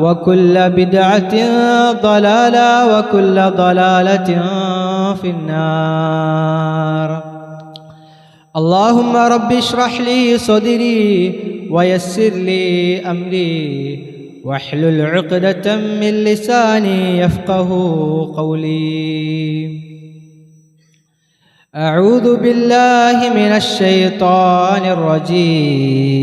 وكل بدعة ضلالة وكل ضلالة في النار. اللهم رب اشرح لي صدري ويسر لي أمري واحلل عقدة من لساني يفقه قولي. أعوذ بالله من الشيطان الرجيم.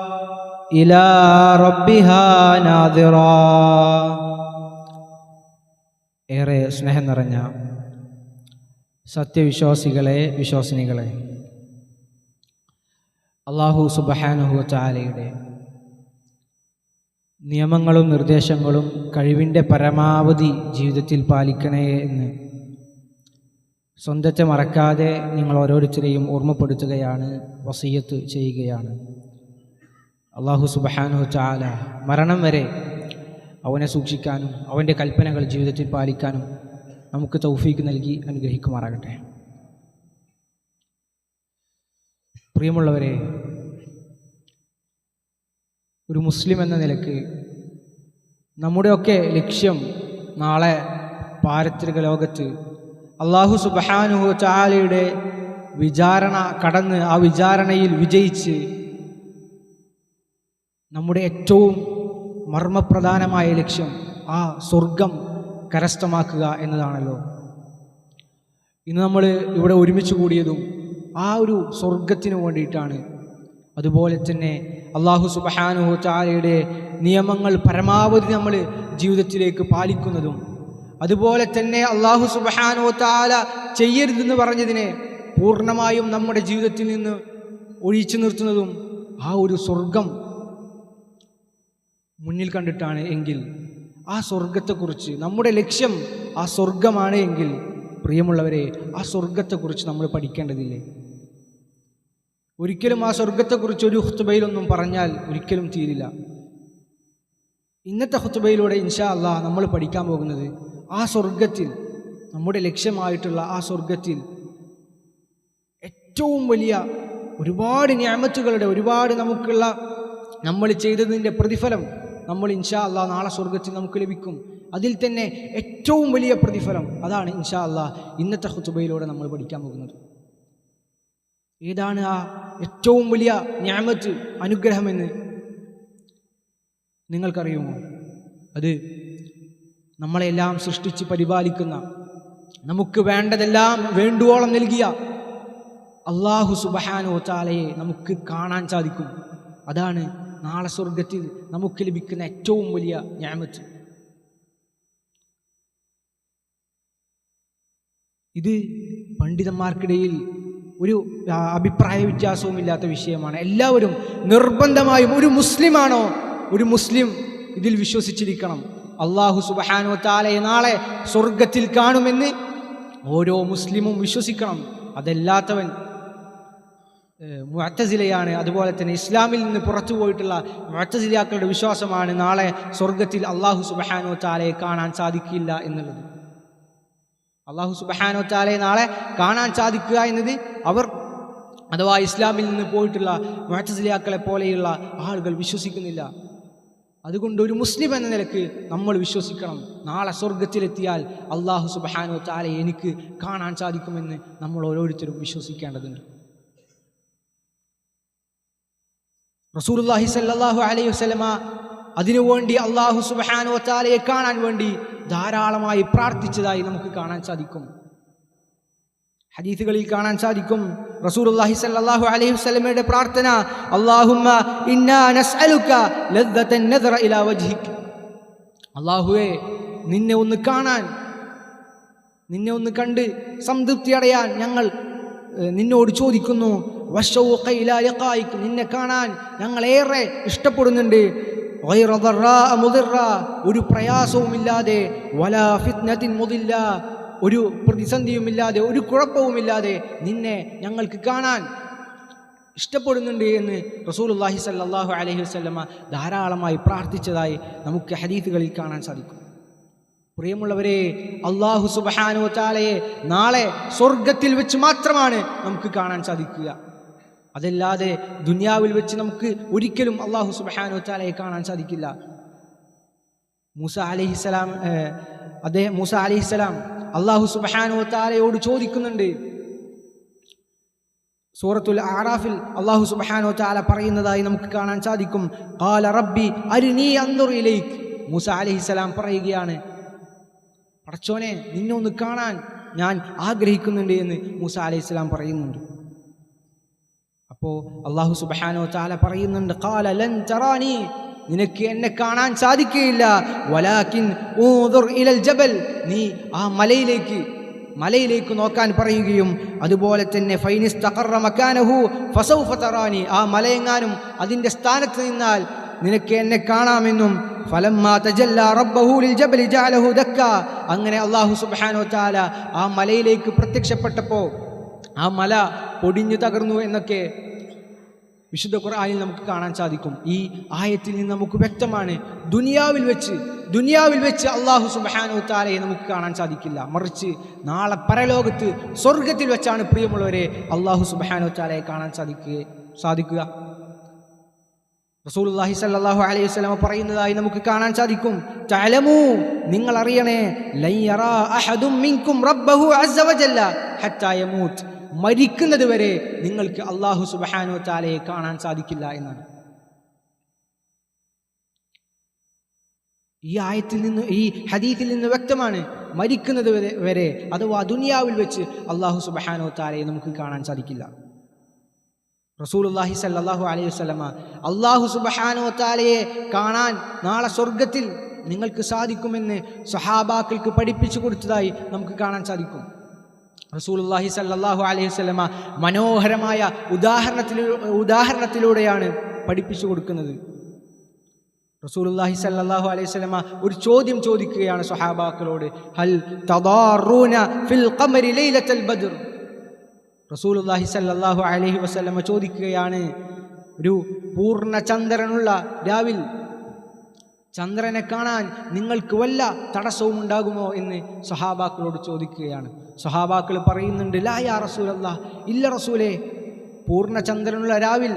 إلى ربها ناظرة ഏറെ സ്നേഹം നിറഞ്ഞ സത്യവിശ്വാസികളെ വിശ്വാസിനികളെ അള്ളാഹു സുബഹാനുഹു ചാലയുടെ നിയമങ്ങളും നിർദ്ദേശങ്ങളും കഴിവിൻ്റെ പരമാവധി ജീവിതത്തിൽ പാലിക്കണേ എന്ന് സ്വന്തത്തെ മറക്കാതെ നിങ്ങൾ ഓരോരുത്തരെയും ഓർമ്മപ്പെടുത്തുകയാണ് വസീയത്ത് ചെയ്യുകയാണ് അള്ളാഹു സുബഹാനു ചാല മരണം വരെ അവനെ സൂക്ഷിക്കാനും അവന്റെ കൽപ്പനകൾ ജീവിതത്തിൽ പാലിക്കാനും നമുക്ക് തൗഫീക്ക് നൽകി അനുഗ്രഹിക്കുമാറാകട്ടെ. പ്രിയമുള്ളവരെ ഒരു മുസ്ലിം എന്ന നിലയ്ക്ക് നമ്മുടെയൊക്കെ ലക്ഷ്യം നാളെ പാരത്രിക ലോകത്ത് അള്ളാഹു സുബഹാനുഹു ചാലയുടെ വിചാരണ കടന്ന് ആ വിചാരണയിൽ വിജയിച്ച് നമ്മുടെ ഏറ്റവും മർമ്മപ്രധാനമായ ലക്ഷ്യം ആ സ്വർഗം കരസ്ഥമാക്കുക എന്നതാണല്ലോ. ഇന്ന് നമ്മൾ ഇവിടെ ഒരുമിച്ച് കൂടിയതും ആ ഒരു സ്വർഗത്തിന് വേണ്ടിയിട്ടാണ്. അതുപോലെ തന്നെ അള്ളാഹു സുബഹാനുഹു ചാലയുടെ നിയമങ്ങൾ പരമാവധി നമ്മൾ ജീവിതത്തിലേക്ക് പാലിക്കുന്നതും അതുപോലെ തന്നെ അള്ളാഹു സുബഹാനോ ചാല ചെയ്യരുതെന്ന് പറഞ്ഞതിനെ പൂർണമായും നമ്മുടെ ജീവിതത്തിൽ നിന്ന് ഒഴിച്ചു നിർത്തുന്നതും ആ ഒരു സ്വർഗം മുന്നിൽ കണ്ടിട്ടാണ് എങ്കിൽ ആ സ്വർഗത്തെക്കുറിച്ച് നമ്മുടെ ലക്ഷ്യം ആ സ്വർഗമാണ് എങ്കിൽ പ്രിയമുള്ളവരെ ആ സ്വർഗത്തെക്കുറിച്ച് നമ്മൾ പഠിക്കേണ്ടതില്ലേ? ഒരിക്കലും ആ സ്വർഗത്തെക്കുറിച്ച് ഒരു ഹുത്തുബയിലൊന്നും പറഞ്ഞാൽ ഒരിക്കലും തീരില്ല. ഇന്നത്തെ ഹുത്തുബയിലൂടെ ഇൻഷാ അള്ളാ നമ്മൾ പഠിക്കാൻ പോകുന്നത് ആ സ്വർഗത്തിൽ നമ്മുടെ ലക്ഷ്യമായിട്ടുള്ള ആ സ്വർഗത്തിൽ ഏറ്റവും വലിയ ഒരുപാട് ഞാമത്തുകളുടെ ഒരുപാട് നമുക്കുള്ള നമ്മൾ ചെയ്തതിന്റെ പ്രതിഫലം നമ്മൾ ഇൻഷാ അല്ലാ നാളെ സ്വർഗത്തിൽ നമുക്ക് ലഭിക്കും. അതിൽ തന്നെ ഏറ്റവും വലിയ പ്രതിഫലം അതാണ് ഇൻഷാ അല്ലാ ഇന്നത്തെ ഹുത്തുബയിലൂടെ നമ്മൾ പഠിക്കാൻ പോകുന്നത്. ഏതാണ് ആ ഏറ്റവും വലിയ ഞാമത്ത് അനുഗ്രഹമെന്ന് നിങ്ങൾക്കറിയുമോ? അത് നമ്മളെല്ലാം സൃഷ്ടിച്ച് പരിപാലിക്കുന്ന നമുക്ക് വേണ്ടതെല്ലാം വേണ്ടുവോളം നൽകിയ അള്ളാഹു സുബഹാനോ ചാലയെ നമുക്ക് കാണാൻ സാധിക്കും. അതാണ് നാളെ സ്വർഗത്തിൽ നമുക്ക് ലഭിക്കുന്ന ഏറ്റവും വലിയ ഞാമത്ത്. ഇത് പണ്ഡിതന്മാർക്കിടയിൽ ഒരു അഭിപ്രായ വ്യത്യാസവും ഇല്ലാത്ത വിഷയമാണ്. എല്ലാവരും നിർബന്ധമായും ഒരു മുസ്ലിമാണോ? ഒരു മുസ്ലിം ഇതിൽ വിശ്വസിച്ചിരിക്കണം. അള്ളാഹു സുബഹാനോ താലയെ നാളെ സ്വർഗത്തിൽ കാണുമെന്ന് ഓരോ മുസ്ലിമും വിശ്വസിക്കണം. അതല്ലാത്തവൻ മുഅത്തസിലയാണ് അതുപോലെ തന്നെ ഇസ്ലാമിൽ നിന്ന് പുറത്തു പോയിട്ടുള്ള മുഅത്തസിലാക്കളുടെ വിശ്വാസമാണ് നാളെ സ്വർഗത്തിൽ അള്ളാഹു സുബഹാനോ താലയെ കാണാൻ സാധിക്കില്ല എന്നുള്ളത്. അള്ളാഹു സുബഹാനോ താലയെ നാളെ കാണാൻ സാധിക്കുക എന്നത് അവർ അഥവാ ഇസ്ലാമിൽ നിന്ന് പോയിട്ടുള്ള മുഅത്തസിലാക്കളെ പോലെയുള്ള ആളുകൾ വിശ്വസിക്കുന്നില്ല. അതുകൊണ്ട് ഒരു മുസ്ലിം എന്ന നിലയ്ക്ക് നമ്മൾ വിശ്വസിക്കണം. നാളെ സ്വർഗത്തിലെത്തിയാൽ അള്ളാഹു സുബഹാനോ താലയെ എനിക്ക് കാണാൻ സാധിക്കുമെന്ന് നമ്മൾ ഓരോരുത്തരും വിശ്വസിക്കേണ്ടതുണ്ട്. റസൂലുള്ളാഹി സല്ലല്ലാഹു അലൈഹി വസല്ലമ അതിനുവേണ്ടി അള്ളാഹു സുബ്ഹാനഹു തആലയെ കാണാൻ വേണ്ടി ധാരാളമായി പ്രാർത്ഥിച്ചതായി നമുക്ക് കാണാൻ സാധിക്കും. ഹദീസുകളിൽ കാണാൻ സാധിക്കും. റസൂലുള്ളാഹി സല്ലല്ലാഹു അലൈഹി വസല്ലമയുടെ പ്രാർത്ഥന അല്ലാഹുമ്മ ഇന്നാ നസ്അലുക ലദ്ദത്തൻ നദറ ഇലാ വജ്ഹിക്. അല്ലാഹുവേ നിന്നെ ഒന്ന് കാണാൻ നിന്നെ ഒന്ന് കണ്ട് സംതൃപ്തി അടയാൻ ഞങ്ങൾ നിന്നോട് ചോദിക്കുന്നു വശവുക്കയിലായിക്ക് നിന്നെ കാണാൻ ഞങ്ങളേറെ ഇഷ്ടപ്പെടുന്നുണ്ട്. ഒരു പ്രയാസവുമില്ലാതെ വലാ ഫിത്നത്തിൻ മുതില്ല ഒരു പ്രതിസന്ധിയുമില്ലാതെ ഒരു കുഴപ്പവുമില്ലാതെ നിന്നെ ഞങ്ങൾക്ക് കാണാൻ ഇഷ്ടപ്പെടുന്നുണ്ട് എന്ന് റസൂലുല്ലാഹി സല്ലാഹു അലഹി വസ്ലമ ധാരാളമായി പ്രാർത്ഥിച്ചതായി നമുക്ക് ഹരീഫുകളിൽ കാണാൻ സാധിക്കും. പ്രിയമുള്ളവരെ അള്ളാഹു സുബഹാനു ചാലയെ നാളെ സ്വർഗത്തിൽ വെച്ച് മാത്രമാണ് നമുക്ക് കാണാൻ സാധിക്കുക. അതല്ലാതെ ദുനിയാവിൽ വെച്ച് നമുക്ക് ഒരിക്കലും അള്ളാഹു സുബഹാനു ചാലയെ കാണാൻ സാധിക്കില്ല. മൂസ അലിഹിസലാം അദ്ദേഹം മൂസ അലിഹിസലാം അള്ളാഹു സുബഹാനു ചാലയോട് ചോദിക്കുന്നുണ്ട്. സൂറത്തുൽ ആറാഫിൽ അള്ളാഹു സുബഹാനോ ചാല പറയുന്നതായി നമുക്ക് കാണാൻ സാധിക്കും. കാല റബ്ബി അരിനീ അന്തുറിയിലേക്ക് മൂസ അലഹിസ്സലാം പറയുകയാണ് പടച്ചോനെ നിന്നെ ഒന്ന് കാണാൻ ഞാൻ ആഗ്രഹിക്കുന്നുണ്ട് എന്ന് മൂസ അലൈഹി ഇസ്ലാം പറയുന്നുണ്ട്. അപ്പോൾ അള്ളാഹു സുബാനോ ചാല പറയുന്നുണ്ട് കാല ലൻ ചറാനി നിനക്ക് എന്നെ കാണാൻ സാധിക്കുകയില്ല. വലാക്കിൻ ഇലൽ ജബൽ. നീ ആ മലയിലേക്ക് മലയിലേക്ക് നോക്കാൻ പറയുകയും അതുപോലെ തന്നെ ഫൈനിസ് തകർറ മക്കാനഹു ഫസൗഫ തറാനി ആ മലയെങ്ങാനും അതിന്റെ സ്ഥാനത്ത് നിന്നാൽ നിനക്ക് എന്നെ കാണാമെന്നും അങ്ങനെ അള്ളാഹു സുബാനോ ചാല ആ മലയിലേക്ക് പ്രത്യക്ഷപ്പെട്ടപ്പോൾ ആ മല പൊടിഞ്ഞു തകർന്നു എന്നൊക്കെ വിശുദ്ധ ഖുർആനിൽ നമുക്ക് കാണാൻ സാധിക്കും. ഈ ആയത്തിൽ നിന്ന് നമുക്ക് വ്യക്തമാണ്. ദുനിയാവിൽ വെച്ച് ദുനിയാവിൽ വെച്ച് അള്ളാഹു സുബാനു താലയെ നമുക്ക് കാണാൻ സാധിക്കില്ല. മറിച്ച് നാളെ പരലോകത്ത് സ്വർഗത്തിൽ വെച്ചാണ് പ്രിയമുള്ളവരെ അള്ളാഹു സുബാനു താലയെ കാണാൻ സാധിക്കുക സാധിക്കുക. റസൂലുള്ളാഹി സല്ലാഹു അലൈഹി വസല്ലം പറയുന്നതായി നമുക്ക് കാണാൻ സാധിക്കും. ചലമൂ നിങ്ങൾ അറിയണേ മരിക്കുന്നത് വരെ നിങ്ങൾക്ക് അള്ളാഹു സുബാനോ ചാലയെ കാണാൻ സാധിക്കില്ല എന്നാണ്. ഈ ആയത്തിൽ നിന്ന് ഈ ഹദീത്തിൽ നിന്ന് വ്യക്തമാണ് മരിക്കുന്നത് വരെ അഥവാ ദുനിയാവിൽ വെച്ച് അള്ളാഹു സുബഹാനോ തആലയെ നമുക്ക് കാണാൻ സാധിക്കില്ല. റസൂലുള്ളാഹി സല്ലാഹു അലൈഹി വസ്ലമ അള്ളാഹു സുബ്ഹാനഹു വതആലയെ കാണാൻ നാളെ സ്വർഗത്തിൽ നിങ്ങൾക്ക് സാധിക്കുമെന്ന് സഹാബാക്കൾക്ക് പഠിപ്പിച്ചു കൊടുത്തതായി നമുക്ക് കാണാൻ സാധിക്കും. റസൂലുള്ളാഹി സല്ലാഹു അലൈഹി വസ്ലമ മനോഹരമായ ഉദാഹരണത്തിലൂ ഉദാഹരണത്തിലൂടെയാണ് പഠിപ്പിച്ചു കൊടുക്കുന്നത്. റസൂലുള്ളാഹി സല്ലാഹു അലൈഹി വസ്ലമ ഒരു ചോദ്യം ചോദിക്കുകയാണ് സഹാബാക്കളോട് ഹൽ തദാറൂന ഫിൽ ബദ്ർ? റസൂലുള്ളാഹി സല്ലാഹു അലഹി വസല്ലമ ചോദിക്കുകയാണ് ഒരു പൂർണ ചന്ദ്രനുള്ള രാവിൽ ചന്ദ്രനെ കാണാൻ നിങ്ങൾക്ക് വല്ല തടസ്സവും ഉണ്ടാകുമോ എന്ന് സഹാബാക്കളോട് ചോദിക്കുകയാണ്. സഹാബാക്കൾ പറയുന്നുണ്ട് ലാ യാ റസൂലല്ല ഇല്ല റസൂലെ പൂർണ ചന്ദ്രനുള്ള രാവിൽ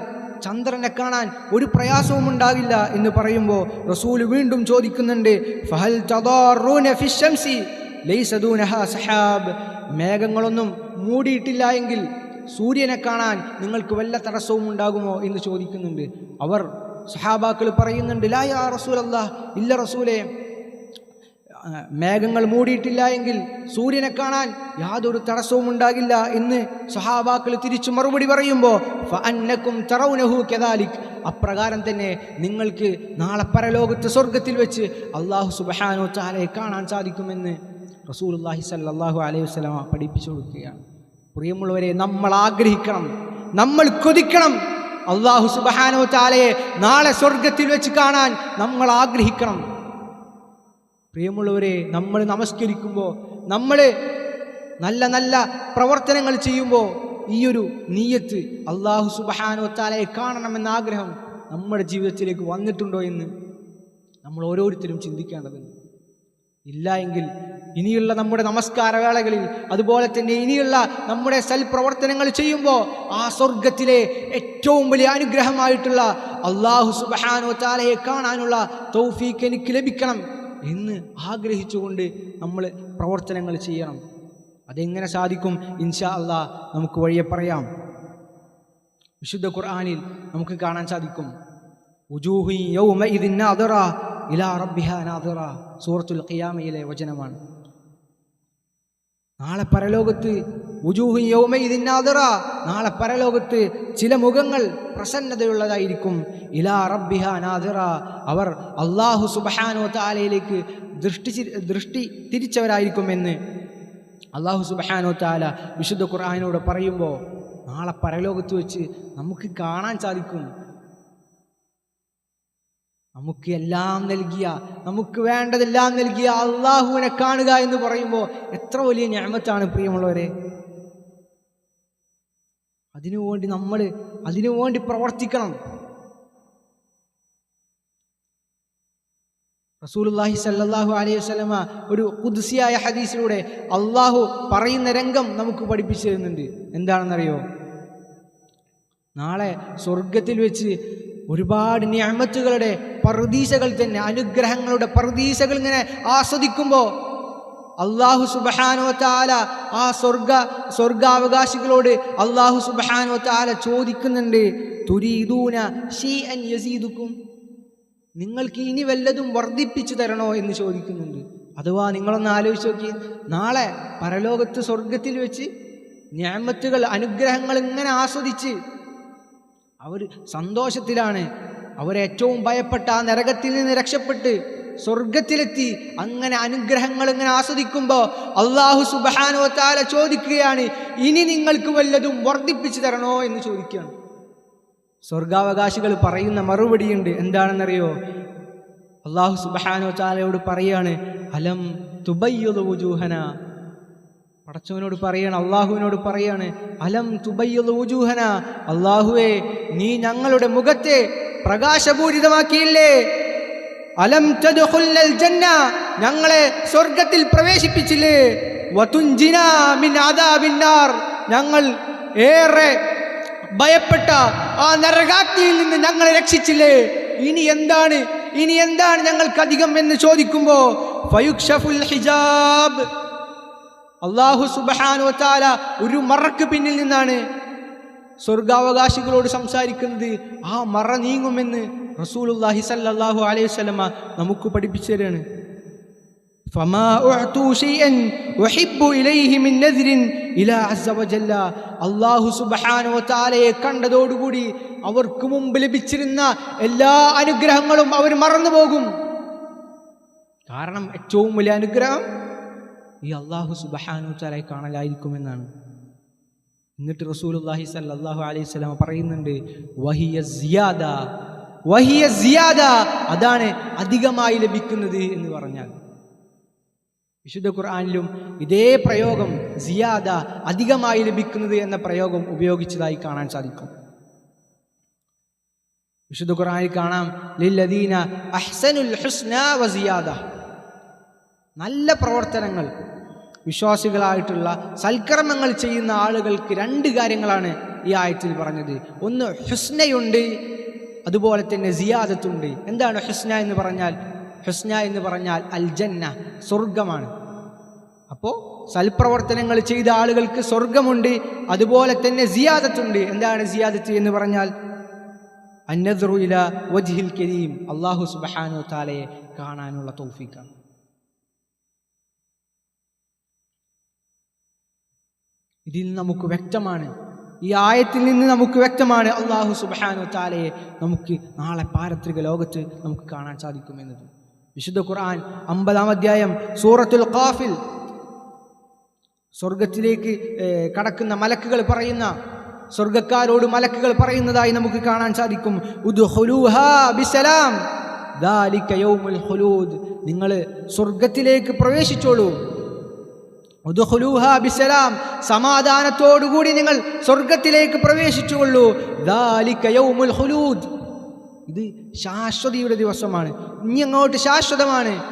ചന്ദ്രനെ കാണാൻ ഒരു പ്രയാസവും ഉണ്ടാകില്ല. എന്ന് പറയുമ്പോൾ റസൂൽ വീണ്ടും ചോദിക്കുന്നുണ്ട് ഫഹൽ സഹാബ് മേഘങ്ങളൊന്നും മൂടിയിട്ടില്ല എങ്കിൽ സൂര്യനെ കാണാൻ നിങ്ങൾക്ക് വല്ല തടസ്സവും ഉണ്ടാകുമോ എന്ന് ചോദിക്കുന്നുണ്ട്. അവർ സഹാബാക്കൾ പറയുന്നുണ്ട് ലാ യാ റസൂൽ ഇല്ല റസൂലേ. മേഘങ്ങൾ മൂടിയിട്ടില്ല എങ്കിൽ സൂര്യനെ കാണാൻ യാതൊരു തടസ്സവും ഉണ്ടാകില്ല എന്ന് സഹാബാക്കൾ തിരിച്ചു മറുപടി പറയുമ്പോൾ ഫഅന്നക്കും തറൗനഹു കെദാലിക്. അപ്രകാരം തന്നെ നിങ്ങൾക്ക് നാളെ പരലോകത്ത് സ്വർഗത്തിൽ വെച്ച് അള്ളാഹു സുബഹാനോ ചാലയെ കാണാൻ സാധിക്കുമെന്ന് റസൂലുള്ളാഹി സല്ലാഹു അലൈഹി വസല്ലമ പഠിപ്പിച്ചു കൊടുക്കുകയാണ്. പ്രിയമുള്ളവരെ നമ്മൾ ആഗ്രഹിക്കണം നമ്മൾ കൊതിക്കണം. അള്ളാഹു സുബഹാനോ ചാലയെ നാളെ സ്വർഗത്തിൽ വെച്ച് കാണാൻ നമ്മൾ ആഗ്രഹിക്കണം. പ്രിയമുള്ളവരെ നമ്മൾ നമസ്കരിക്കുമ്പോൾ നമ്മൾ നല്ല നല്ല പ്രവർത്തനങ്ങൾ ചെയ്യുമ്പോൾ ഈ ഒരു നീയത്ത് അള്ളാഹു സുബഹാനോ ചാലയെ കാണണമെന്ന ആഗ്രഹം നമ്മുടെ ജീവിതത്തിലേക്ക് വന്നിട്ടുണ്ടോ എന്ന് നമ്മൾ ഓരോരുത്തരും ചിന്തിക്കേണ്ടതുണ്ട്. ഇല്ല എങ്കിൽ ഇനിയുള്ള നമ്മുടെ നമസ്കാര വേളകളിൽ അതുപോലെ തന്നെ ഇനിയുള്ള നമ്മുടെ സൽപ്രവർത്തനങ്ങൾ ചെയ്യുമ്പോൾ ആ സ്വർഗത്തിലെ ഏറ്റവും വലിയ അനുഗ്രഹമായിട്ടുള്ള അള്ളാഹു സുബഹാനോ താലയെ കാണാനുള്ള തൗഫീക്ക് എനിക്ക് ലഭിക്കണം എന്ന് ആഗ്രഹിച്ചുകൊണ്ട് നമ്മൾ പ്രവർത്തനങ്ങൾ ചെയ്യണം. അതെങ്ങനെ സാധിക്കും? ഇൻഷാ അള്ളാ നമുക്ക് വഴിയെ പറയാം. വിശുദ്ധ ഖുർആാനിൽ നമുക്ക് കാണാൻ സാധിക്കും. ഉജൂഹി ഇലാ റബ്ബിഹ നാദിറ സൂറത്തുൽ ഖിയാമയിലെ വചനമാണ്. നാളെ പരലോകത്ത് ഉജൂഹി നാളെ പരലോകത്ത് ചില മുഖങ്ങൾ പ്രസന്നതയുള്ളതായിരിക്കും. ഇലാ റബ്ബിഹ നാദിറ അവർ അള്ളാഹു സുബഹാനോ താലയിലേക്ക് ദൃഷ്ടി ദൃഷ്ടി ദൃഷ്ടി തിരിച്ചവരായിരിക്കുമെന്ന് അള്ളാഹു സുബഹാനോ താല വിശുദ്ധ ഖുർആാനോട് പറയുമ്പോൾ നാളെ പരലോകത്ത് വെച്ച് നമുക്ക് കാണാൻ സാധിക്കും. നമുക്ക് എല്ലാം നൽകിയ നമുക്ക് വേണ്ടതെല്ലാം നൽകിയ അള്ളാഹുവിനെ കാണുക എന്ന് പറയുമ്പോൾ എത്ര വലിയ ഞാമത്താണ് പ്രിയമുള്ളവരെ. അതിനുവേണ്ടി നമ്മൾ അതിനുവേണ്ടി പ്രവർത്തിക്കണം. റസൂലുള്ളാഹി സല്ലാഹു അലൈഹി വസല്ലമ ഒരു കുദ്സിയായ ഹദീസിലൂടെ അള്ളാഹു പറയുന്ന രംഗം നമുക്ക് പഠിപ്പിച്ചു തരുന്നുണ്ട്. എന്താണെന്നറിയോ? നാളെ സ്വർഗത്തിൽ വെച്ച് ഒരുപാട് ഞാമത്തുകളുടെ പർദീശകൾ തന്നെ അനുഗ്രഹങ്ങളുടെ പർദീശകൾ ഇങ്ങനെ ആസ്വദിക്കുമ്പോൾ അള്ളാഹു സുബഹാനോ താല ആ സ്വർഗ സ്വർഗാവകാശികളോട് അള്ളാഹു സുബഹാനോ താല ചോദിക്കുന്നുണ്ട് തുരീദൂന ഷീ അൻ യസീദുക്കും? നിങ്ങൾക്ക് ഇനി വല്ലതും വർദ്ധിപ്പിച്ചു തരണോ? എന്ന് ചോദിക്കുന്നുണ്ട്. അഥവാ നിങ്ങളൊന്ന് ആലോചിച്ച് നോക്കി നാളെ പരലോകത്ത് സ്വർഗത്തിൽ വെച്ച് ഞാമത്തുകൾ അനുഗ്രഹങ്ങൾ ഇങ്ങനെ ആസ്വദിച്ച് അവർ സന്തോഷത്തിലാണ്. അവരേറ്റവും ഭയപ്പെട്ട ആ നരകത്തിൽ നിന്ന് രക്ഷപ്പെട്ട് സ്വർഗത്തിലെത്തി അങ്ങനെ അനുഗ്രഹങ്ങൾ ഇങ്ങനെ ആസ്വദിക്കുമ്പോൾ അള്ളാഹു സുബാനോ താല ചോദിക്കുകയാണ് ഇനി നിങ്ങൾക്ക് വല്ലതും വർദ്ധിപ്പിച്ചു തരണോ? എന്ന് ചോദിക്കുകയാണ്. സ്വർഗാവകാശികൾ പറയുന്ന മറുപടിയുണ്ട് എന്താണെന്നറിയോ? അള്ളാഹു സുബഹാനോ താലയോട് പറയാണ് അലം തുബയ്യുജൂഹന പടച്ചവനോട് പറയാണ് അള്ളാഹുവിനോട് പറയാണ് അലം തുബയ്യൂഹന അള്ളാഹുവേ നീ ഞങ്ങളുടെ മുഖത്തെ പ്രകാശപൂരിതമാക്കിയില്ലേ? അലം ജന്ന? ഞങ്ങളെ സ്വർഗത്തിൽ പ്രവേശിപ്പിച്ചില്ലേ? ഞങ്ങൾ ഏറെ ഭയപ്പെട്ട ആ നരകാഗ്നിയിൽ നിന്ന് ഞങ്ങളെ രക്ഷിച്ചില്ലേ? ഇനി എന്താണ് ഇനി എന്താണ് ഞങ്ങൾക്കധികം എന്ന് ചോദിക്കുമ്പോൾ ഫയുക്ഷഫുൽ ഹിജാബ്. അള്ളാഹു സുബഹാനോത്താല ഒരു മറക്ക് പിന്നിൽ നിന്നാണ് സ്വർഗാവകാശികളോട് സംസാരിക്കുന്നത്. ആ മറ നീങ്ങുമെന്ന് റസൂൽ അള്ളാഹി അലൈഹി സ്വലമ നമുക്ക് പഠിപ്പിച്ചു തരാണ്. അള്ളാഹു സുബഹാനോ താലയെ കണ്ടതോടുകൂടി അവർക്ക് മുമ്പ് ലഭിച്ചിരുന്ന എല്ലാ അനുഗ്രഹങ്ങളും അവർ മറന്നുപോകും. കാരണം ഏറ്റവും വലിയ അനുഗ്രഹം ഈ അള്ളാഹു സുബഹാനു താലയെ കാണലായിരിക്കുമെന്നാണ്. എന്നിട്ട് റസൂലുല്ലാഹി സല്ലല്ലാഹു അലൈഹി സ്വലാം പറയുന്നുണ്ട് വഹിയ സിയാദ വഹിയ സിയാദ അതാണ് അധികമായി ലഭിക്കുന്നത് എന്ന് പറഞ്ഞാൽ. വിശുദ്ധ ഖുർആാനിലും ഇതേ പ്രയോഗം സിയാദ അധികമായി ലഭിക്കുന്നത് എന്ന പ്രയോഗം ഉപയോഗിച്ചതായി കാണാൻ സാധിക്കും. വിശുദ്ധ ഖുർആാനിൽ കാണാം ലില്ലദീന അഹ്സനുൽ ഹുസ്ന വസിയാദ നല്ല പ്രവർത്തനങ്ങൾ വിശ്വാസികളായിട്ടുള്ള സൽക്കർമ്മങ്ങൾ ചെയ്യുന്ന ആളുകൾക്ക് രണ്ട് കാര്യങ്ങളാണ് ഈ ആയത്തിൽ പറഞ്ഞത്. ഒന്ന് ഹുസ്നയുണ്ട് അതുപോലെ തന്നെ സിയാദത്തുണ്ട്. എന്താണ് ഹുസ്ന എന്ന് പറഞ്ഞാൽ? ഹുസ്ന എന്ന് പറഞ്ഞാൽ അൽജന്ന സ്വർഗമാണ് അപ്പോൾ സൽപ്രവർത്തനങ്ങൾ ചെയ്ത ആളുകൾക്ക് സ്വർഗമുണ്ട് അതുപോലെ തന്നെ സിയാദത്തുണ്ട്. എന്താണ് സിയാദത്ത് എന്ന് പറഞ്ഞാൽ? അന്നദ്റുയില വജ്ഹിൽ കരീം. അള്ളാഹു സുബഹാനു താലയെ കാണാനുള്ള തൗഫീക്കാണ് ഇതിൽ നമുക്ക് വ്യക്തമാണ്. ഈ ആയത്തിൽ നിന്ന് നമുക്ക് വ്യക്തമാണ് അള്ളാഹു സുബാനു താലയെ നമുക്ക് നാളെ പാരത്രിക ലോകത്ത് നമുക്ക് കാണാൻ സാധിക്കുമെന്നത് വിശുദ്ധ ഖുർആൻ അമ്പതാം അധ്യായം സൂറത്തുൽ ഖാഫിൽ സ്വർഗത്തിലേക്ക് കടക്കുന്ന മലക്കുകൾ പറയുന്ന സ്വർഗക്കാരോട് മലക്കുകൾ പറയുന്നതായി നമുക്ക് കാണാൻ സാധിക്കും. നിങ്ങൾ സ്വർഗത്തിലേക്ക് പ്രവേശിച്ചോളൂ. ബിസലാം. സമാധാനത്തോടുകൂടി നിങ്ങൾ സ്വർഗത്തിലേക്ക് പ്രവേശിച്ചുകൊള്ളൂ. ഇത് ശാശ്വതിയുടെ ദിവസമാണ്. ഇനി അങ്ങോട്ട് ശാശ്വതമാണ്.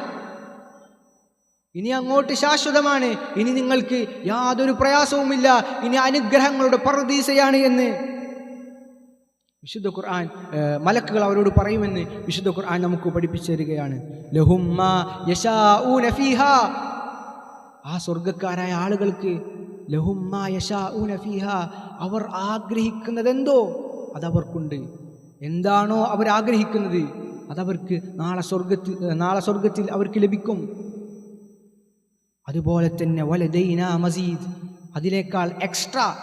ഇനി അങ്ങോട്ട് ശാശ്വതമാണ്. ഇനി നിങ്ങൾക്ക് യാതൊരു പ്രയാസവുമില്ല. ഇനി അനുഗ്രഹങ്ങളുടെ പർദീസയാണ് എന്ന്. വിശുദ്ധ ഖുർആൻ മലക്കുകൾ അവരോട് പറയുമെന്ന് വിശുദ്ധ ഖുർആൻ നമുക്ക് പഠിപ്പിച്ചു തരികയാണ്. ലഹുമ്മ ആ സ്വർഗക്കാരായ ആളുകൾക്ക് അവർ ആഗ്രഹിക്കുന്നത് എന്തോ അവർ ആഗ്രഹിക്കുന്നതെന്തോ അതവർക്കുണ്ട്. എന്താണോ അവർ ആഗ്രഹിക്കുന്നത് അതവർക്ക് നാളെ സ്വർഗത്തിൽ നാളെ സ്വർഗത്തിൽ അവർക്ക് ലഭിക്കും. അതുപോലെ തന്നെ വലദൈന മസീദ് അതിനേക്കാൾ എക്സ്ട്രാ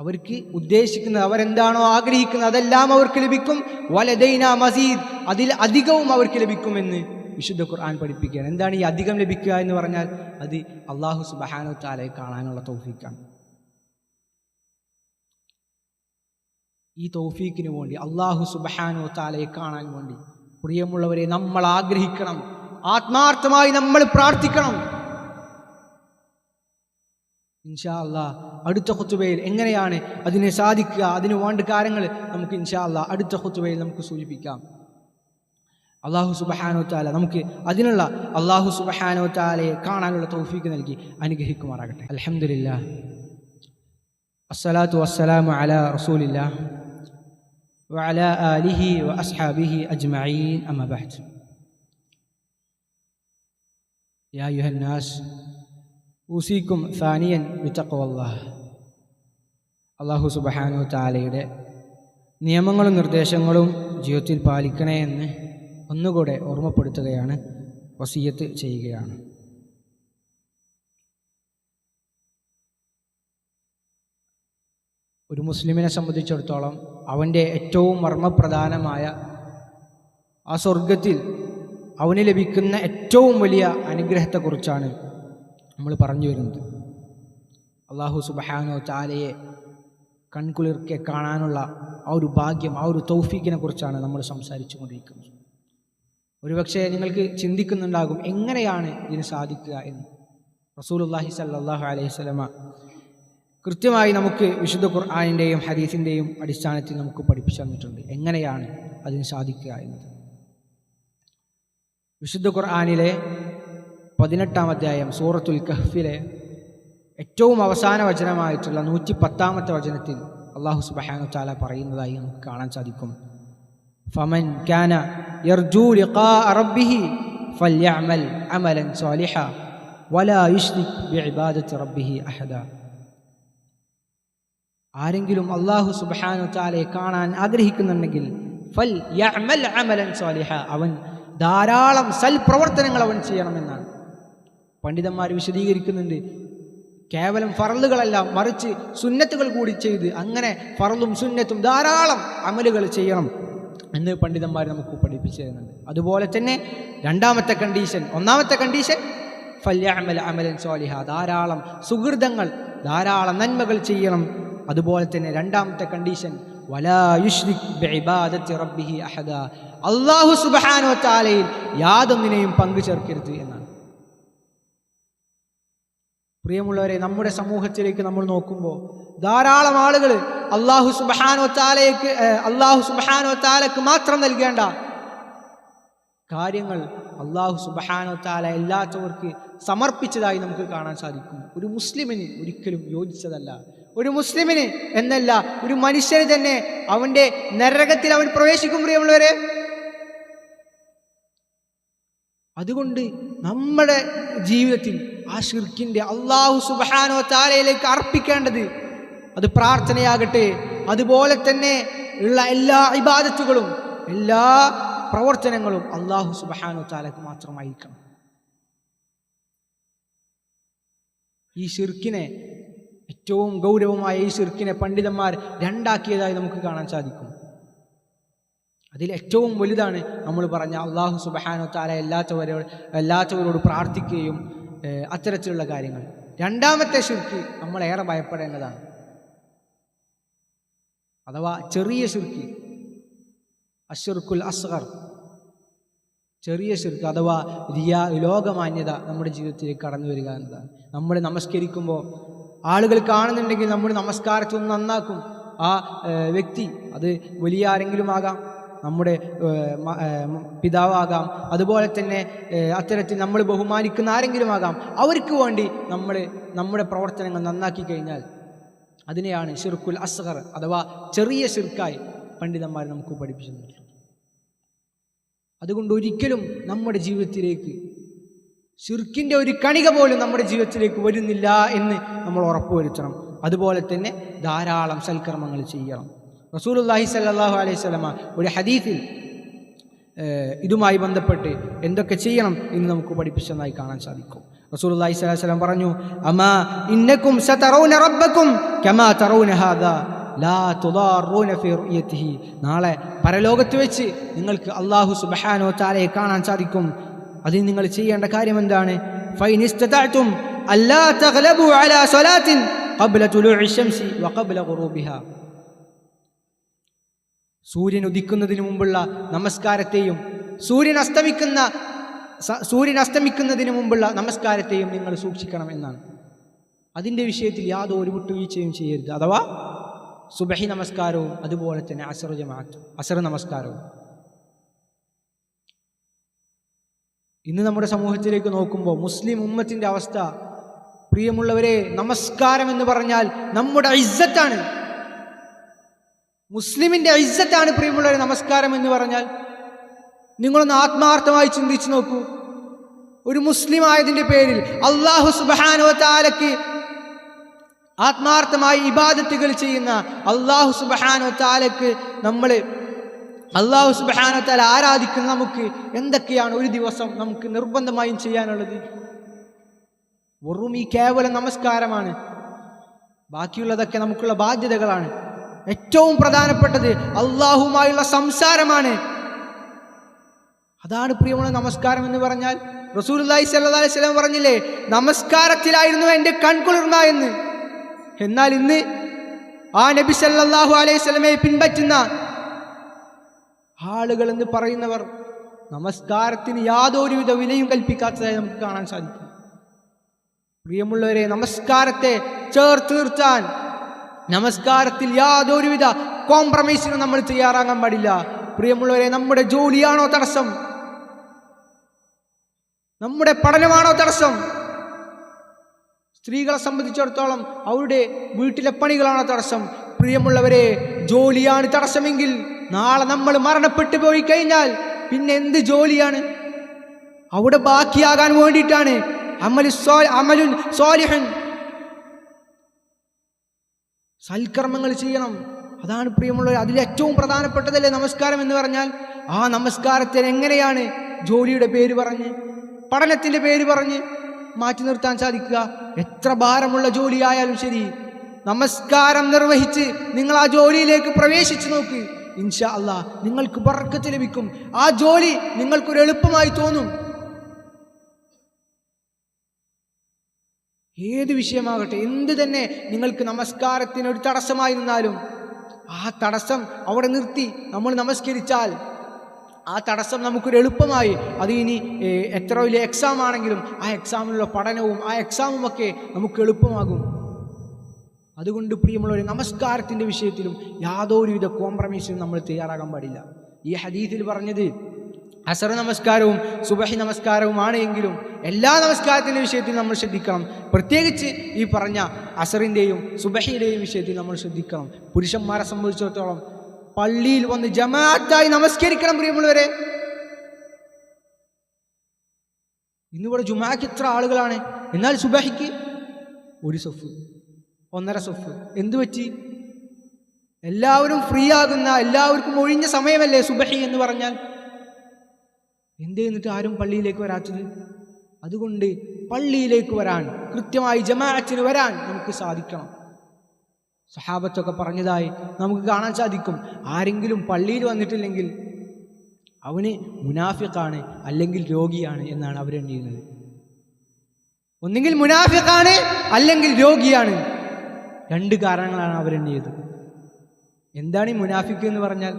അവർക്ക് ഉദ്ദേശിക്കുന്നത് അവരെന്താണോ ആഗ്രഹിക്കുന്നത് അതെല്ലാം അവർക്ക് ലഭിക്കും. വലദൈന മസീദ് അതിൽ അധികവും അവർക്ക് ലഭിക്കുമെന്ന്. വിശുദ്ധ ഖുർആൻ പഠിപ്പിക്കുകയാണ്. എന്താണ് ഈ അധികം ലഭിക്കുക എന്ന് പറഞ്ഞാൽ അത് അള്ളാഹു സുബഹാനു താലയെ കാണാനുള്ള തൗഫീക്കാണ് ഈ തൗഫീക്കിന് വേണ്ടി അള്ളാഹു സുബഹാനു താലയെ കാണാൻ വേണ്ടി പ്രിയമുള്ളവരെ നമ്മൾ ആഗ്രഹിക്കണം. ആത്മാർത്ഥമായി നമ്മൾ പ്രാർത്ഥിക്കണം. ഇൻഷാ അല്ലാ അടുത്ത കുത്തുവയിൽ എങ്ങനെയാണ് അതിനെ സാധിക്കുക അതിന് വേണ്ട കാര്യങ്ങൾ നമുക്ക് ഇൻഷാ അല്ലാ അടുത്ത കുത്തുവയിൽ നമുക്ക് സൂചിപ്പിക്കാം. അള്ളാഹു സുബഹാനോ താല നമുക്ക് അതിനുള്ള അള്ളാഹു സുബഹാനോ താലയെ കാണാനുള്ള തൗഫീക്ക് നൽകി അനുഗ്രഹിക്കുമാറാകട്ടെ അലഹമില്ല അസ്സലാത്തു വസ്സലാമു അല റസൂലില്ല وعلى آله وأصحابه أجمعين أما بعد يا أيها الناس ഊസിക്കും ഫാനിയൻ വിത്തക്കവല്ലാഹ് അള്ളാഹു സുബഹാനു താലയുടെ നിയമങ്ങളും നിർദ്ദേശങ്ങളും ജീവിതത്തിൽ പാലിക്കണേ എന്ന് ഒന്നുകൂടെ ഓർമ്മപ്പെടുത്തുകയാണ് വസീയത്ത് ചെയ്യുകയാണ്. ഒരു മുസ്ലിമിനെ സംബന്ധിച്ചിടത്തോളം അവന്റെ ഏറ്റവും മർമ്മപ്രധാനമായ ആ സ്വർഗത്തിൽ അവന് ലഭിക്കുന്ന ഏറ്റവും വലിയ അനുഗ്രഹത്തെക്കുറിച്ചാണ് നമ്മൾ പറഞ്ഞു വരുന്നത്. അള്ളാഹു സുബഹാനോ താലയെ കൺകുളിർക്കെ കാണാനുള്ള ആ ഒരു ഭാഗ്യം ആ ഒരു തൗഫീഖിനെ കുറിച്ചാണ് നമ്മൾ സംസാരിച്ചു കൊണ്ടിരിക്കുന്നത് ഒരുപക്ഷെ നിങ്ങൾക്ക് ചിന്തിക്കുന്നുണ്ടാകും എങ്ങനെയാണ് ഇതിന് സാധിക്കുക എന്ന്. റസൂലുല്ലാഹി സല്ലാഹു അലൈഹി സ്വലമ കൃത്യമായി നമുക്ക് വിശുദ്ധ ഖുർആാനിന്റെയും ഹദീസിന്റെയും അടിസ്ഥാനത്തിൽ നമുക്ക് പഠിപ്പിച്ചു തന്നിട്ടുണ്ട് എങ്ങനെയാണ് അതിന് സാധിക്കുക എന്നത്. വിശുദ്ധ ഖുർആാനിലെ പതിനെട്ടാം അധ്യായം സൂറത്തുൽ കഹ്ഫിലെ ഏറ്റവും അവസാന വചനമായിട്ടുള്ള നൂറ്റി പത്താമത്തെ വചനത്തിൽ അള്ളാഹു സുബഹാനു ചാല പറയുന്നതായി നമുക്ക് കാണാൻ സാധിക്കും. ഫമൻ കാന യർജു ലിഖാ റബ്ബിഹി ഫല്യഅമൽ അമലൻ സാലിഹ വലാ يشرك ബിഇബാദത്തി റബ്ബിഹി അഹദ ആരെങ്കിലും അള്ളാഹു സുബ്ഹാനു തആലയെ കാണാൻ ആഗ്രഹിക്കുന്നുണ്ടെങ്കിൽ ഫൽ യഅമൽ അമലൻ സാലിഹ. അവൻ ധാരാളം സൽപ്രവർത്തനങ്ങൾ അവൻ ചെയ്യണമെന്നാണ്. പണ്ഡിതന്മാർ വിശദീകരിക്കുന്നുണ്ട്. കേവലം ഫറലുകളല്ല മറിച്ച് സുന്നത്തുകൾ കൂടി ചെയ്ത് അങ്ങനെ ഫറലും സുന്നത്തും ധാരാളം അമലുകൾ ചെയ്യണം. എന്ന് പണ്ഡിതന്മാർ നമുക്ക് പഠിപ്പിച്ചു തരുന്നുണ്ട്. അതുപോലെ തന്നെ രണ്ടാമത്തെ കണ്ടീഷൻ ഒന്നാമത്തെ കണ്ടീഷൻ ഫല്യാമൽ അമലൻ സോലിഹ ധാരാളം സുഹൃതങ്ങൾ ധാരാളം നന്മകൾ ചെയ്യണം. അതുപോലെ തന്നെ രണ്ടാമത്തെ കണ്ടീഷൻ അള്ളാഹു സുബാനോ ചാലയിൽ യാതൊന്നിനെയും പങ്കു ചേർക്കരുത് എന്നാണ്. പ്രിയമുള്ളവരെ നമ്മുടെ സമൂഹത്തിലേക്ക് നമ്മൾ നോക്കുമ്പോൾ ധാരാളം ആളുകൾ അള്ളാഹു സുബഹാനോ താലയ്ക്ക് അള്ളാഹു സുബഹാനോ താലക്ക് മാത്രം നൽകേണ്ട കാര്യങ്ങൾ അള്ളാഹു സുബഹാനോ താല എല്ലാത്തവർക്ക് സമർപ്പിച്ചതായി നമുക്ക് കാണാൻ സാധിക്കും. ഒരു മുസ്ലിമിന് ഒരിക്കലും യോജിച്ചതല്ല. ഒരു മുസ്ലിമിന് എന്നല്ല ഒരു മനുഷ്യന് തന്നെ അവന്റെ നരകത്തിൽ അവൻ പ്രവേശിക്കും പ്രിയമുള്ളവരെ. അതുകൊണ്ട് നമ്മുടെ ജീവിതത്തിൽ ആ ഷിർക്കിന്റെ അള്ളാഹു സുബാനോ താലയിലേക്ക് അർപ്പിക്കേണ്ടത് അത് പ്രാർത്ഥനയാകട്ടെ. അതുപോലെ തന്നെ ഉള്ള എല്ലാ ഇബാദത്തുകളും എല്ലാ പ്രവർത്തനങ്ങളും അള്ളാഹു സുബാനോ താലക്ക് മാത്രമായിരിക്കണം. ഈ ഷിർക്കിനെ ഏറ്റവും ഗൗരവമായ ഈ ഷിർക്കിനെ പണ്ഡിതന്മാർ രണ്ടാക്കിയതായി നമുക്ക് കാണാൻ സാധിക്കും. അതിൽ ഏറ്റവും വലുതാണ് നമ്മൾ പറഞ്ഞ അള്ളാഹു സുബഹാനോ താല എല്ലാത്തവരോട് എല്ലാത്തവരോട് പ്രാർത്ഥിക്കുകയും അത്തരത്തിലുള്ള കാര്യങ്ങൾ. രണ്ടാമത്തെ ശുർക്കി നമ്മൾ ഏറെ ഭയപ്പെടേണ്ടതാണ്. അഥവാ ചെറിയ ശുർക്കി അഷുർക്കുൽ അസ്ഹർ ചെറിയ ശിർക്ക് അഥവാ റിയാ ലോകമാന്യത നമ്മുടെ ജീവിതത്തിലേക്ക് കടന്നു വരിക എന്നതാണ്. നമ്മൾ നമസ്കരിക്കുമ്പോൾ ആളുകൾ കാണുന്നുണ്ടെങ്കിൽ നമ്മൾ നമസ്കാരത്തിൽ നന്നാക്കും. ആ വ്യക്തി അത് വലിയ ആരെങ്കിലും ആകാം. നമ്മുടെ പിതാവാകാം. അതുപോലെ തന്നെ അത്തരത്തിൽ നമ്മൾ ബഹുമാനിക്കുന്ന ആരെങ്കിലും ആകാം. അവർക്ക് വേണ്ടി നമ്മൾ നമ്മുടെ പ്രവർത്തനങ്ങൾ നന്നാക്കി കഴിഞ്ഞാൽ അതിനെയാണ് ഷിർക്കുൽ അസ്ഗർ അഥവാ ചെറിയ ഷിർക്കായി പണ്ഡിതന്മാർ നമുക്ക് പഠിപ്പിച്ചു അതുകൊണ്ട് ഒരിക്കലും നമ്മുടെ ജീവിതത്തിലേക്ക് ഷിർക്കിന്റെ ഒരു കണിക പോലും നമ്മുടെ ജീവിതത്തിലേക്ക് വരുന്നില്ല എന്ന് നമ്മൾ ഉറപ്പുവരുത്തണം. അതുപോലെ തന്നെ ധാരാളം സൽക്കർമ്മങ്ങൾ ചെയ്യണം. റസൂലുല്ലാഹി സല്ലാഹു അലൈഹി സ്വലമ ഒരു ഹദീഫിൽ ഇതുമായി ബന്ധപ്പെട്ട് എന്തൊക്കെ ചെയ്യണം എന്ന് നമുക്ക് പഠിപ്പിച്ചതായി കാണാൻ സാധിക്കും. റസൂലുള്ളാഹി സ്വല്ലല്ലാഹു അലൈഹി വസല്ലം പറഞ്ഞു അമാ ഇന്നക്കും സതറൗന റബ്ബക്കും കമാ തറൗന ഹാദാ ലാ തുദാറൂന ഫീ റുയതിഹി നാളെ പരലോകത്ത് വെച്ച് നിങ്ങൾക്ക് അല്ലാഹു സുബ്ഹാനഹു താലയെ കാണാൻ സാധിക്കും. അതിന് നിങ്ങൾ ചെയ്യേണ്ട കാര്യം എന്താണ്? ഫൈൻ അല്ലാ തഗ്ലബു അലാ സ്വലാത്തിൻ ഖബ്ല തുലൂഇ ശംസി വഖബ്ല ഗുറൂബിഹാ. സൂര്യൻ ഉദിക്കുന്നതിന് മുമ്പുള്ള നമസ്കാരത്തെയും സൂര്യൻ അസ്തമിക്കുന്ന സൂര്യൻ അസ്തമിക്കുന്നതിന് മുമ്പുള്ള നമസ്കാരത്തെയും നിങ്ങൾ സൂക്ഷിക്കണം എന്നാണ്. അതിന്റെ വിഷയത്തിൽ യാതൊരു വിട്ടുവീഴ്ചയും ചെയ്യരുത്. അഥവാ സുബഹി നമസ്കാരവും അതുപോലെ തന്നെ അസർ ജമാഅത്ത് അസർ നമസ്കാരവും. ഇന്ന് നമ്മുടെ സമൂഹത്തിലേക്ക് നോക്കുമ്പോൾ മുസ്ലിം ഉമ്മത്തിന്റെ അവസ്ഥ പ്രിയമുള്ളവരെ നമസ്കാരം എന്ന് പറഞ്ഞാൽ നമ്മുടെ ഇസ്സത്താണ്. മുസ്ലിമിന്റെ ഇജ്ജത്താണ് പ്രിയമുള്ളവരെ നമസ്കാരം എന്ന് പറഞ്ഞാൽ നിങ്ങളൊന്ന് ആത്മാർത്ഥമായി ചിന്തിച്ചു നോക്കൂ. ഒരു മുസ്ലിം ആയതിന്റെ പേരിൽ അള്ളാഹു സുബാനോ താലക്ക് ആത്മാർത്ഥമായി ഇബാദത്തുകൾ ചെയ്യുന്ന അള്ളാഹു സുബാനോ താലക്ക് നമ്മൾ അള്ളാഹു സുബാനോ താല ആരാധിക്കുന്ന നമുക്ക് എന്തൊക്കെയാണ് ഒരു ദിവസം നമുക്ക് നിർബന്ധമായും ചെയ്യാനുള്ളത്? വെറും ഈ കേവലം നമസ്കാരമാണ്. ബാക്കിയുള്ളതൊക്കെ നമുക്കുള്ള ബാധ്യതകളാണ്. ഏറ്റവും പ്രധാനപ്പെട്ടത് അള്ളാഹുമായുള്ള സംസാരമാണ്. അതാണ് പ്രിയമുള്ള നമസ്കാരം എന്ന് പറഞ്ഞാൽ സ്വല്ലല്ലാഹി അലൈഹി വസല്ലം പറഞ്ഞില്ലേ നമസ്കാരത്തിലായിരുന്നു എന്റെ കൺകുളിർമ എന്ന്. എന്നാൽ ഇന്ന് ആ നബി സല്ലാഹു അലൈഹി വസല്ലമയെ പിൻപറ്റുന്ന ആളുകൾ എന്ന് പറയുന്നവർ നമസ്കാരത്തിന് യാതൊരുവിധ വിലയും കൽപ്പിക്കാത്തതായി നമുക്ക് കാണാൻ സാധിക്കും. പ്രിയമുള്ളവരെ നമസ്കാരത്തെ ചേർത്ത് നിർത്താൻ നമസ്കാരത്തിൽ യാതൊരുവിധ കോംപ്രമൈസിനും നമ്മൾ തയ്യാറാകാൻ പാടില്ല. പ്രിയമുള്ളവരെ നമ്മുടെ ജോലിയാണോ തടസ്സം? നമ്മുടെ പഠനമാണോ തടസ്സം? സ്ത്രീകളെ സംബന്ധിച്ചിടത്തോളം അവരുടെ വീട്ടിലെ പണികളാണോ തടസ്സം? പ്രിയമുള്ളവരെ ജോലിയാണ് തടസ്സമെങ്കിൽ നാളെ നമ്മൾ മരണപ്പെട്ടു പോയി കഴിഞ്ഞാൽ പിന്നെ എന്ത് ജോലിയാണ്? അവിടെ ബാക്കിയാകാൻ വേണ്ടിയിട്ടാണ് അമലു സോ അമലുൻ സോലിഹൻ സൽക്കർമ്മങ്ങൾ ചെയ്യണം. അതാണ് പ്രിയമുള്ളവർ അതിൽ ഏറ്റവും പ്രധാനപ്പെട്ടതല്ലേ നമസ്കാരം എന്ന് പറഞ്ഞാൽ ആ നമസ്കാരത്തിന് എങ്ങനെയാണ് ജോലിയുടെ പേര് പറഞ്ഞ് പഠനത്തിന്റെ പേര് പറഞ്ഞ് മാറ്റി നിർത്താൻ സാധിക്കുക? എത്ര ഭാരമുള്ള ജോലിയായാലും ശരി. നമസ്കാരം നിർവഹിച്ച് നിങ്ങൾ ആ ജോലിയിലേക്ക് പ്രവേശിച്ചു നോക്ക്. ഇൻഷാ അല്ലാ നിങ്ങൾക്ക് ബർക്കത്ത് ലഭിക്കും. ആ ജോലി നിങ്ങൾക്കൊരു എളുപ്പമായി തോന്നും. ഏത് വിഷയമാകട്ടെ എന്ത് തന്നെ നിങ്ങൾക്ക് നമസ്കാരത്തിന് ഒരു തടസ്സമായിരുന്നാലും ആ തടസ്സം അവിടെ നിർത്തി നമ്മൾ നമസ്കരിച്ചാൽ ആ തടസ്സം നമുക്കൊരു എളുപ്പമായി. അത് ഇനി എത്ര വലിയ എക്സാം ആണെങ്കിലും ആ എക്സാമിലുള്ള പഠനവും ആ എക്സാമും ഒക്കെ നമുക്ക് എളുപ്പമാകും. അതുകൊണ്ട് പ്രിയമുള്ളവരെ നമസ്കാരത്തിന്റെ വിഷയത്തിലും യാതൊരുവിധ കോംപ്രമൈസും നമ്മൾ തയ്യാറാകാൻ പാടില്ല. ഈ ഹദീസിൽ പറഞ്ഞത് അസർ നമസ്കാരവും സുബഹി നമസ്കാരവുമാണ് എങ്കിലും എല്ലാ നമസ്കാരത്തിന്റെ വിഷയത്തിൽ നമ്മൾ ശ്രദ്ധിക്കണം. പ്രത്യേകിച്ച് ഈ പറഞ്ഞ അസറിന്റെയും സുബഹിയുടെയും വിഷയത്തിൽ നമ്മൾ ശ്രദ്ധിക്കണം. പുരുഷന്മാരെ സംബന്ധിച്ചിടത്തോളം പള്ളിയിൽ വന്ന് ജമാഅത്തായി നമസ്കരിക്കണം പ്രിയമുള്ളവരെ. ഇന്നിവിടെ ജുമാക്ക് ഇത്ര ആളുകളാണ്. എന്നാൽ സുബഹിക്ക് ഒരു സൊഫ് ഒന്നര സൊഫ്. എന്തു പറ്റി? എല്ലാവരും ഫ്രീ ആകുന്ന എല്ലാവർക്കും ഒഴിഞ്ഞ സമയമല്ലേ സുബഹി എന്ന് പറഞ്ഞാൽ? എന്തേ എന്നിട്ട് ആരും പള്ളിയിലേക്ക് വരാത്തത്? അതുകൊണ്ട് പള്ളിയിലേക്ക് വരാൻ കൃത്യമായി ജമാഅത്തിന് വരാൻ നമുക്ക് സാധിക്കണം. സഹാബത്തൊക്കെ പറഞ്ഞതായി നമുക്ക് കാണാൻ സാധിക്കും. ആരെങ്കിലും പള്ളിയിൽ വന്നിട്ടില്ലെങ്കിൽ അവന് മുനാഫിഖാണ് അല്ലെങ്കിൽ രോഗിയാണ് എന്നാണ് അവരെണ്ണിയിരുന്നത് ഒന്നെങ്കിൽ മുനാഫിഖാണ് അല്ലെങ്കിൽ രോഗിയാണ്. രണ്ട് കാരണങ്ങളാണ് അവരെണ്ണിയത് എന്താണ് ഈ മുനാഫിക്ക് എന്ന് പറഞ്ഞാൽ?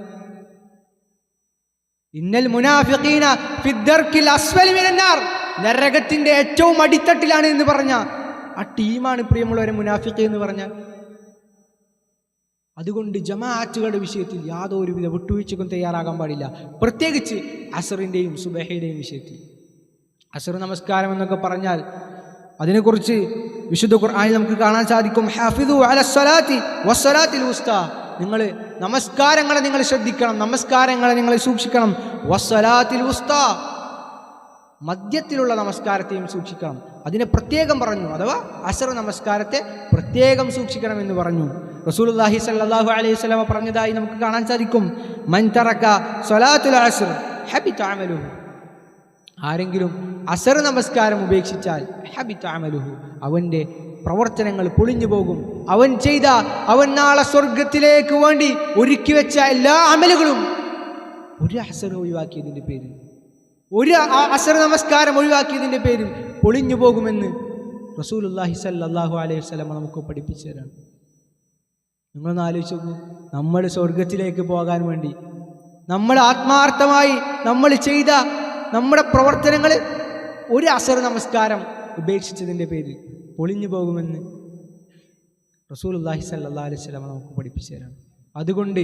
ഇന്നൽ മുനാഫിഖീന ഫിദ്ദർക്കിൽ അസ്വലി മിനന്നാർ. നരകത്തിന്റെ ഏറ്റവും അടിത്തട്ടിലാണ് എന്ന് പറഞ്ഞ ആ ടീമാണ് പ്രിയമുള്ളവരെ മുനാഫിക്ക് എന്ന് പറഞ്ഞാൽ അതുകൊണ്ട് ജമാഅത്തുകളുടെ വിഷയത്തിൽ യാതൊരുവിധ വിട്ടുവീഴ്ചക്കും തയ്യാറാകാൻ പാടില്ല. പ്രത്യേകിച്ച് അസറിന്റെയും സുബഹയുടെയും വിഷയത്തിൽ. അസർ നമസ്കാരം എന്നൊക്കെ പറഞ്ഞാൽ അതിനെക്കുറിച്ച് വിശുദ്ധ ഖുർആനിൽ നമുക്ക് കാണാൻ സാധിക്കും. ഹാഫിദു അലസ്വലാത്തി വസ്സലാത്തിൽ ഉസ്ത. നിങ്ങൾ നമസ്കാരങ്ങളെ നിങ്ങൾ ശ്രദ്ധിക്കണം നമസ്കാരങ്ങളെ നിങ്ങൾ സൂക്ഷിക്കണം. വസ്സലാത്തിൽ ഉസ്ത. മധ്യത്തിലുള്ള നമസ്കാരത്തെയും സൂക്ഷിക്കണം. അതിനെ പ്രത്യേകം പറഞ്ഞു അഥവാ അസർ നമസ്കാരത്തെ പ്രത്യേകം സൂക്ഷിക്കണം എന്ന് പറഞ്ഞു. റസൂലുള്ളാഹി സല്ലാഹു അലൈഹി സ്വലാമ പറഞ്ഞതായി നമുക്ക് കാണാൻ സാധിക്കും. മൻ തറക്ക സ്വലാത്തുൽ അസർ ഹബിത താമലുഹു ആരെങ്കിലും അസർ നമസ്കാരം ഉപേക്ഷിച്ചാൽ ഹബിത താമലുഹു അവന്റെ പ്രവർത്തനങ്ങൾ പൊളിഞ്ഞു പോകും. അവൻ ചെയ്ത അവൻ നാളെ സ്വർഗത്തിലേക്ക് വേണ്ടി ഒരുക്കി വെച്ച എല്ലാ അമലുകളും ഒരു അസർ ഒഴിവാക്കിയതിന്റെ പേരിൽ. ഒരു അസർ നമസ്കാരം ഒഴിവാക്കിയതിന്റെ പേരിൽ പൊളിഞ്ഞു പോകുമെന്ന് റസൂലുല്ലാഹി സല്ലാഹു അലൈഹി വസ്ലമ നമുക്ക് പഠിപ്പിച്ചു തരാണ്. നിങ്ങളൊന്ന് ആലോചിച്ച് നമ്മൾ സ്വർഗത്തിലേക്ക് പോകാൻ വേണ്ടി നമ്മൾ ആത്മാർത്ഥമായി നമ്മൾ ചെയ്ത നമ്മുടെ പ്രവർത്തനങ്ങൾ ഒരു അസർ നമസ്കാരം ഉപേക്ഷിച്ചതിന്റെ പേരിൽ. പൊളിഞ്ഞു പോകുമെന്ന് റസൂലുല്ലാഹി സല്ലല്ലാഹു അലൈഹി വസല്ലമ നമുക്ക് പഠിപ്പിച്ചു തരാണ് അതുകൊണ്ട്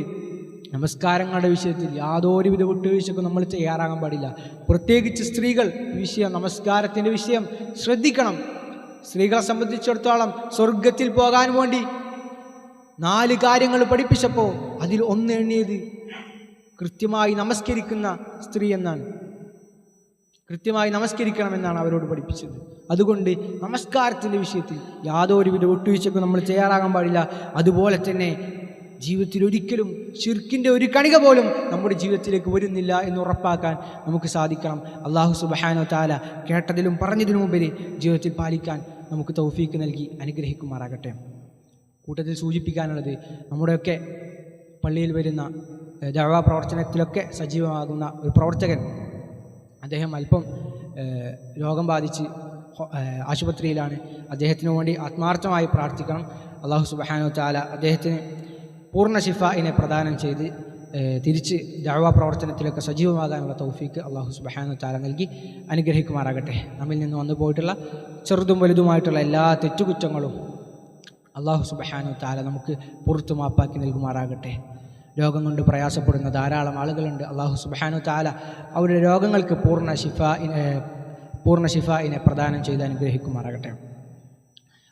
നമസ്കാരങ്ങളുടെ വിഷയത്തിൽ യാതൊരുവിധ വിട്ടുവീഴ്ചക്കും നമ്മൾ തയ്യാറാകാൻ പാടില്ല. പ്രത്യേകിച്ച് സ്ത്രീകൾ വിഷയം നമസ്കാരത്തിന്റെ വിഷയം ശ്രദ്ധിക്കണം. സ്ത്രീകളെ സംബന്ധിച്ചിടത്തോളം സ്വർഗത്തിൽ പോകാൻ വേണ്ടി നാല് കാര്യങ്ങൾ പഠിപ്പിച്ചപ്പോൾ അതിൽ ഒന്ന് എണ്ണിയത് കൃത്യമായി നമസ്കരിക്കുന്ന സ്ത്രീ എന്നാണ്. കൃത്യമായി നമസ്കരിക്കണമെന്നാണ് അവരോട് പഠിപ്പിച്ചത്. അതുകൊണ്ട് നമസ്കാരത്തിന്റെ വിഷയത്തിൽ യാതൊരുവിധ ഒട്ടുവീഴ്ചക്കും നമ്മൾ തയ്യാറാകാൻ പാടില്ല. അതുപോലെ തന്നെ ജീവിതത്തിൽ ഒരിക്കലും ഷിർക്കിന്റെ ഒരു കണിക പോലും നമ്മുടെ ജീവിതത്തിലേക്ക് വരുന്നില്ല എന്ന് ഉറപ്പാക്കാൻ നമുക്ക് സാധിക്കണം. അള്ളാഹു സുബഹാനോ താല കേട്ടതിലും പറഞ്ഞതിലും ഉപരി ജീവിതത്തിൽ പാലിക്കാൻ നമുക്ക് തൗഫീക്ക് നൽകി അനുഗ്രഹിക്കുമാറാകട്ടെ. കൂട്ടത്തിൽ സൂചിപ്പിക്കാനുള്ളത് നമ്മുടെയൊക്കെ പള്ളിയിൽ വരുന്ന ഏഹ്, പ്രവർത്തനത്തിലൊക്കെ സജീവമാകുന്ന ഒരു പ്രവർത്തകൻ അദ്ദേഹം അല്പം രോഗം ബാധിച്ച് ആശുപത്രിയിലാണ്. അദ്ദേഹത്തിന് വേണ്ടി ആത്മാർത്ഥമായി പ്രാർത്ഥിക്കണം. അള്ളാഹു സുബാനു താല അദ്ദേഹത്തിന് പൂർണ ഷിഫായിനെ പ്രദാനം ചെയ്ത് തിരിച്ച് ദഅവാ പ്രവർത്തനത്തിലൊക്കെ സജീവമാകാനുള്ള തൗഫീക്ക് അള്ളാഹു സുബാനു താല നൽകി അനുഗ്രഹിക്കുമാറാകട്ടെ. നമ്മിൽ നിന്ന് വന്നു പോയിട്ടുള്ള ചെറുതും വലുതുമായിട്ടുള്ള എല്ലാ തെറ്റുകുറ്റങ്ങളും അള്ളാഹു സുബഹാനു താല നമുക്ക് പുറത്തു മാപ്പാക്കി നൽകുമാറാകട്ടെ. രോഗം കൊണ്ട് പ്രയാസപ്പെടുന്ന ധാരാളം ആളുകളുണ്ട്. അള്ളാഹു സുബാനു താല അവരുടെ രോഗങ്ങൾക്ക് പൂർണ ഷിഫ പൂർണ ഷിഫ ഇനെ പ്രദാനം ചെയ്ത് അനുഗ്രഹിക്കുമാറാകട്ടെ.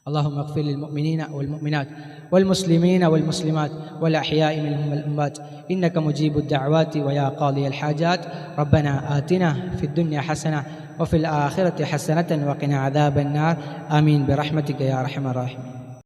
അള്ളാഹു മഖ്ഫിൽ മുഅ്മിനീന വൽ മുഅ്മിനാത്ത് വൽ മുസ്ലിമീന വൽ മുസ്ലിമാത്ത് വൽ അഹ്യാഇ മിൻഹും വൽ അംബാത്ത് ഇന്നക മുജീബുദ് ദഅവാതി വയാ ഖാദിയൽ ഹാജാത്ത് റബ്ബനാ ആതിന ഫിദ് ദുനിയ ഹസന വഫിൽ ആഖിറതി ഹസനതൻ വഖിന അദാബൻ നാർ. ആമീൻ. ബിറഹ്മതിക യാ അർഹമർ റഹീം